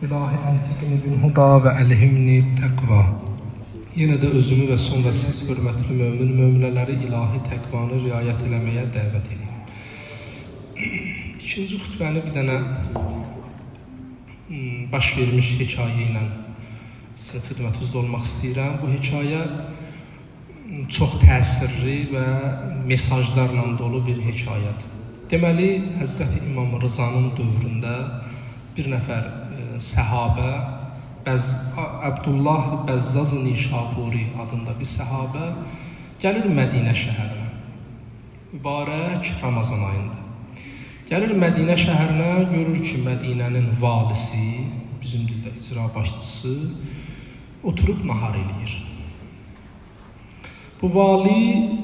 İlahi əntiqini bin huda və əlhimni təqva. Yenə də özümü və sonra siz hörmətli mömin möminələri ilahi təqvanı riayət eləməyə dəvət edirəm. İkinci xütbəni bir dənə hmm, baş vermiş hekayə ilə sizin xidmətinizdə olmaq istəyirəm. Bu hekayə mm, çox təsirli və mesajlarla dolu bir hekayədir. Deməli, Həzrəti İmam Rızanın dövründə bir nəfər səhabə Bəz Abdullah Bəzzaz Nişapuri adında bir səhabə gəlir Mədinə şəhərinə. Mübarək Ramazan ayında. Gəlir Mədinə şəhərinə, görür ki, Mədinənin valisi, bizim dildə icra başçısı oturub nahar eləyir. Bu vali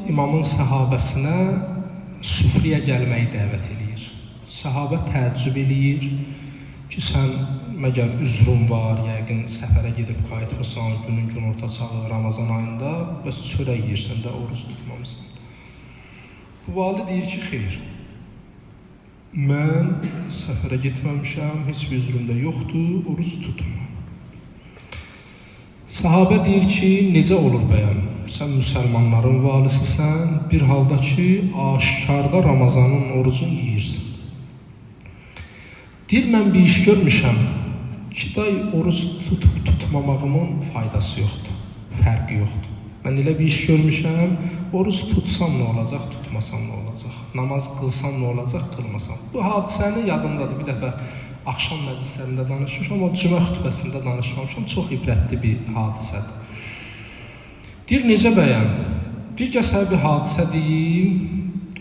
imamın səhabəsinə süfriyə gəlməyi dəvət eləyir. Səhabə təəccüb eləyir ki, sən məgər üzrün var, yəqin səfərə gedib qayıtmısan, günün günorta çağı Ramazan ayında, bəs çörək yeyirsən də oruc tutmamısan. Bu vali deyir ki, xeyr. Mən səfərə getməmişəm, heç bir üzrüm də yoxdur, oruc tutmuram. Sahabə deyir ki, necə olur bəyəm? Sən müsəlmanların valisisən, bir halda ki, aşkarda Ramazanın orucunu yeyirsən. Deyir, mən bir iş görmüşəm. İki day oruç tutub tutmamağımın faydası yoxdur, fərqi yoxdur. Mən elə bir iş görmüşəm, oruç tutsam nə olacaq, tutmasam nə olacaq, namaz qılsam nə olacaq, qılmasam. Bu hadisəni yadımdadır. Bir dəfə axşam məclislərində danışmışam, o cümə xutbəsində danışmamışam. Çox ibrətli bir hadisədir. Deyir, necə bəyəm? Bir gəsə bir hadisə deyim,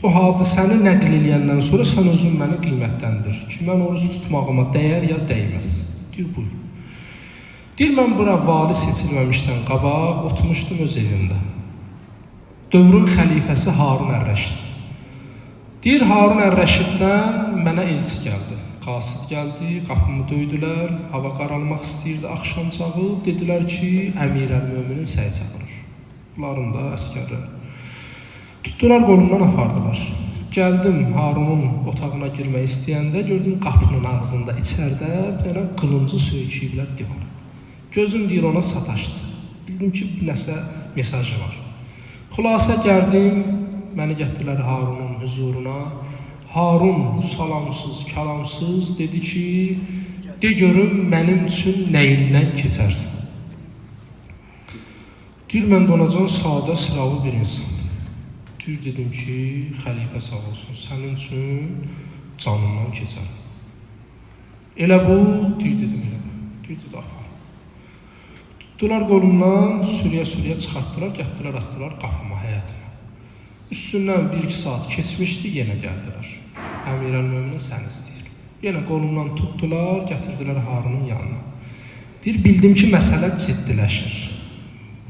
o hadisəni nəql eləyəndən sonra sən özün məni qiymətləndir ki, mən oruç tutmağıma dəyər ya dəyməz. Deyir, buyur. Deyir, mən bura vali seçilməmişdən qabaq oturmuşdum öz evimdə. Dövrün xəlifəsi Harun Ər-Rəşid. Deyir, Harun Ər-Rəşiddən mənə elçi gəldi. Qasid gəldi, qapımı döydülər, hava qaralmaq istəyirdi axşam çağı. Dedilər ki, Əmir əl-Möminin səy çağırır. Bunların da əskərlər. Tutdular qolumdan apardılar. Gəldim Harunun otağına girmək istəyəndə gördüm qapının ağzında içəridə bir dənə qılıncı söyküyüblər divara. Gözüm deyir ona sataşdı. Bildim ki, nəsə mesajı var. Xülasə gəldim, məni gətirdilər Harunun huzuruna. Harun salamsız, kəlamsız dedi ki, de görüm mənim üçün nəyindən keçərsən. Deyir, mən donacan sadə, sıralı bir insan. Deyir, dedim ki, xəlifə sağ olsun, sənin üçün canından keçər. Elə bu, deyir, dedim, elə bu. Deyir, dedi, apar. Tutdular qolumdan, sürüyə-sürüyə çıxartdılar, gətdilər, atdılar qapıma, həyətimə. Üstündən bir-iki saat keçmişdi, yenə gəldilər. Əmir əl-Möminin səni istəyir. Yenə qolumdan tutdular, gətirdilər Harunun yanına. Deyir, bildim ki, məsələ ciddiləşir.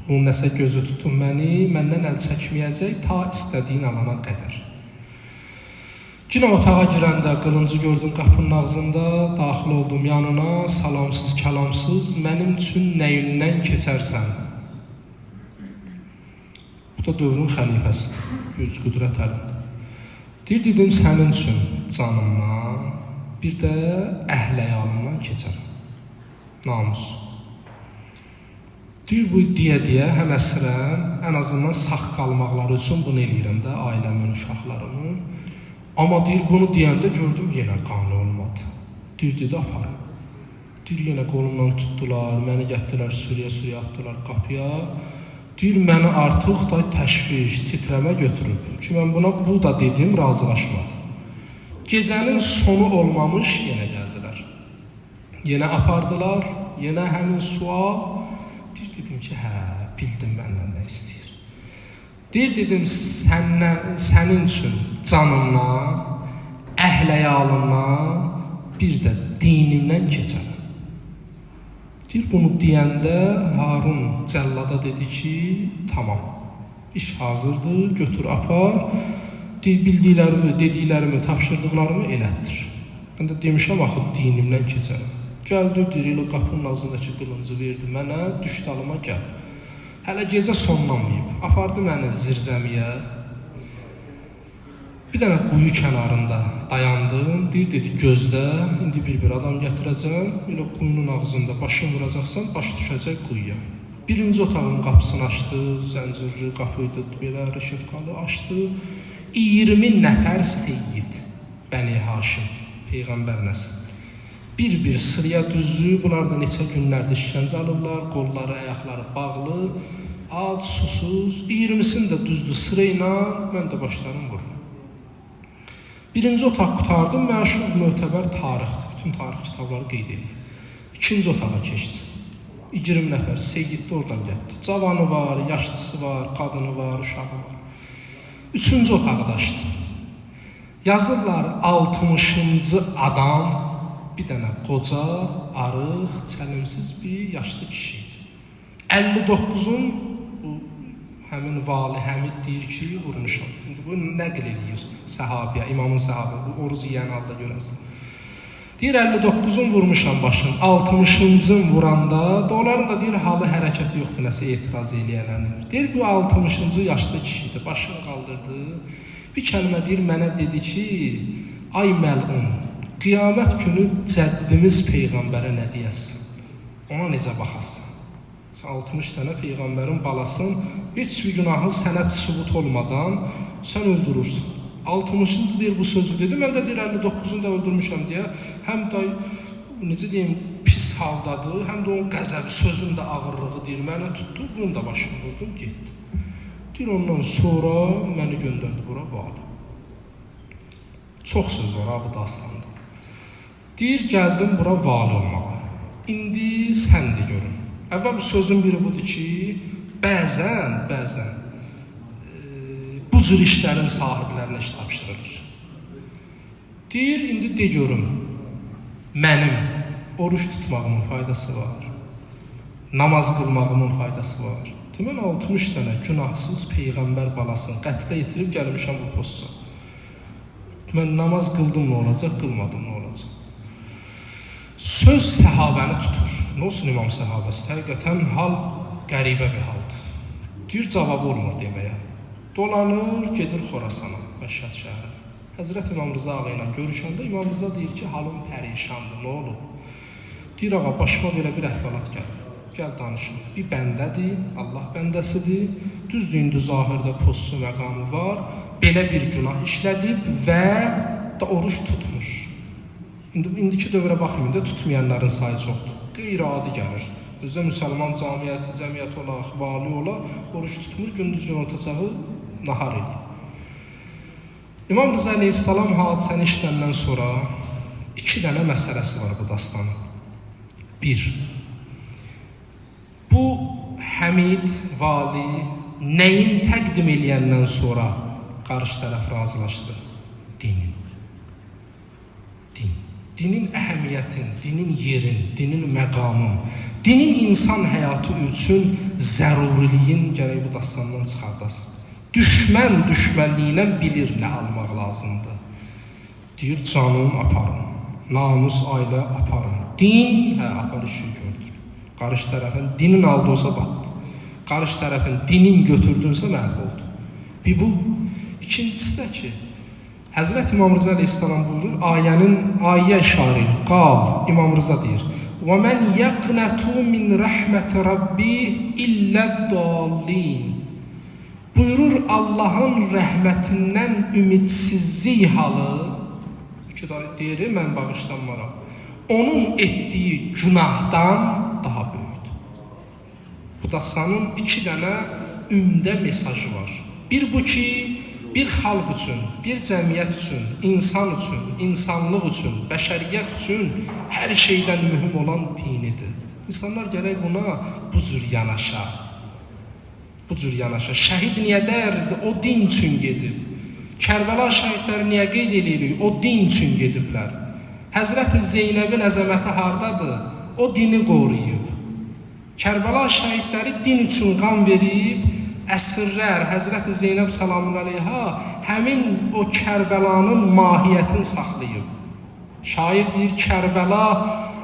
Bu nəsə gözü tutun məni, məndən əl çəkməyəcək ta istədiyin alana qədər. Yenə otağa girəndə qılıncı gördüm qapının ağzında, daxil oldum yanına, salamsız, kəlamsız, mənim üçün nəyindən keçərsən? Bu da dövrün xəlifəsidir, güc qüdrət əlində. Deyir, dedim sənin üçün canımdan, bir də əhləyalımdan keçərəm. Namus. Deyir, bu deyə-deyə həm əsrəm, ən azından sağ qalmaqları üçün bunu eləyirəm də, ailəmin, uşaqlarımın. Amma deyir, bunu deyəndə gördüm yenə qane olmadı. Deyir, dedi, aparım. Deyir, yenə qolumdan tutdular, məni gətdilər, sürüyə-sürüyə atdılar qapıya. Deyir, məni artıq da təşviş, titrəmə götürüb. Ki, mən buna bu da dedim, razılaşmadı. Gecənin sonu olmamış yenə gəldilər. Yenə apardılar, yenə həmin sual. Dedim ki, hə, bildim məndən nə istəyir. Deyir, dedim, sənnə, sənin üçün canından, əhləyalından, bir də dinimdən keçərəm. Deyir, bunu deyəndə Harun cəllada dedi ki, tamam, iş hazırdır, götür apar, bildiklərimi, dediklərimi, tapşırdıqlarımı elətdir. Mən də demişəm, axı dinimdən keçərəm. Gəldi, deyir, elə qapının ağzındakı qılıncı verdi mənə, düşdalıma gəl. Hələ gecə sonlanmayıb. Apardı məni zirzəmiyə. Bir dənə quyu kənarında dayandım. Deyir dedi gözlə, indi bir-bir adam gətirəcəm. Elə quyunun ağzında başını vuracaqsan, baş düşəcək quyuya. Birinci otağın qapısını açdı, zəncirli qapı idi, belə rəşetqalı açdı. 20 nəfər seyyid Bəni Haşim peyğəmbər nəsil. Bir-bir sıraya düzdü. Bunlar da neçə günlərdir işgəncə alıblar, qolları, ayaqları bağlı, ac, susuz. 20-sini də düzdü sıra ilə mən də başlarım vurur. Birinci otaq qutardım, məşhur mötəbər tarixdir. Bütün tarix kitabları qeyd edir. İkinci otağa keçdi. 20 nəfər seyyid də oradan gəldi. Cavanı var, yaşlısı var, qadını var, uşağı var. Üçüncü otağı da açdı. Yazırlar 60-cı adam bir dənə qoca, arıq, çəlimsiz bir yaşlı kişi. 59-un bu həmin vali Həmid deyir ki, vurmuşam. İndi bu nəql eləyir səhabiyə, imamın səhabə, bu oruz yeyən halda görəsən. Deyir 59-un vurmuşam başın, 60-cın vuranda, da onların da deyir halı hərəkəti yoxdur, nəsə etiraz eləyənlərin. Deyir bu 60-cı yaşlı kişidir, başını qaldırdı. Bir kəlmə deyir mənə dedi ki, ay məlun, qiyamət günü cəddimiz peyğəmbərə nə deyəsən? Ona necə baxasan? Sən 60 dənə peyğəmbərin balasın, heç bir günahın sənət sübut olmadan sən öldürürsən. 60-cı deyir bu sözü dedi. Mən də deyir 59-unu da öldürmüşəm deyə həm də necə deyim pis haldadır, həm də onun qəzəbi, sözün də ağırlığı deyir. Mənə tutdu, bunu da başını vurdum, getdi. Deyir ondan sonra məni göndərdi bura vali. Çox söz var ha bu dastanda. Deyir gəldim bura vali olmağa. İndi sən də görün. Əvvəl sözün biri budur ki, bəzən, bəzən e, bu cür işlərin sahiblərinə iş tapşırılır. Deyir, indi de görüm, mənim oruç tutmağımın faydası var, namaz qılmağımın faydası var. Demən 60 dənə günahsız peyğəmbər balasını qətlə yetirib gəlmişəm bu posta. Mən namaz qıldım nə olacaq, qılmadım nə olacaq? Söz səhabəni tutur. Nə olsun imam səhabəsi? Həqiqətən hal qəribə bir haldır. Deyir, cavabı olmur deməyə. Dolanır, gedir Xorasana, Məşhəd şəhərinə. Həzrət İmam Rıza ağa ilə görüşəndə İmam Rıza deyir ki, halım pərişandır, nə olub? Deyir, ağa, başıma belə bir əhvalat gəlir. Gəl danışın. Bir bəndədir, Allah bəndəsidir. Düzdür, indi zahirdə postu məqamı var. Belə bir günah işlədib və da oruç tutmur. İndi indiki dövrə baxmayın da tutmayanların sayı çoxdur. Qeyri-adi gəlir. Özdə müsəlman cəmiyyəsi, cəmiyyət ola, vali ola, oruç tutmur, gündüz gün ortasağı nahar edir. İmam Rıza əleyhissalam hadisəni işləndən sonra iki dənə məsələsi var bu dastanın. Bir, bu Həmid vali nəyin təqdim eləyəndən sonra qarşı tərəf razılaşdı? Dinin. Din. Dinin əhəmiyyətin, dinin yerin, dinin məqamın, dinin insan həyatı üçün zəruriliyin gərək bu dastandan çıxardasın. Düşmən düşmənliyinə bilir nə almaq lazımdır. Deyir canım aparın, namus ailə aparın. Din hə apar işi gördür. Qarşı tərəfin dinin aldı olsa batdı. Qarşı tərəfin dinin götürdünsə məhv oldu. Bir bu ikincisi də ki Həzrət İmam Rıza əleyhissalam buyurur, ayənin ayə işarə edir. Qal İmam Rıza deyir: "Və men yaqnatu min rahmeti rabbi illa dallin." Buyurur Allahın rəhmətindən ümidsizlik halı ki deyir, mən bağışlanmaram. Onun etdiyi günahdan daha böyükdür. Bu dastanın iki dənə ümdə mesajı var. Bir bu ki, bir xalq üçün, bir cəmiyyət üçün, insan üçün, insanlıq üçün, bəşəriyyət üçün hər şeydən mühüm olan dinidir. İnsanlar gərək buna bu cür yanaşa. Bu cür yanaşa. Şəhid niyə dəyərlidir? O din üçün gedib. Kərbəla şəhidləri niyə qeyd edirik? O din üçün gediblər. Həzrəti Zeynəbin əzəməti hardadır? O dini qoruyub. Kərbəla şəhidləri din üçün qan verib, əsrlər Həzrəti Zeynəb salamun əleyha həmin o Kərbəlanın mahiyyətini saxlayıb. Şair deyir Kərbəla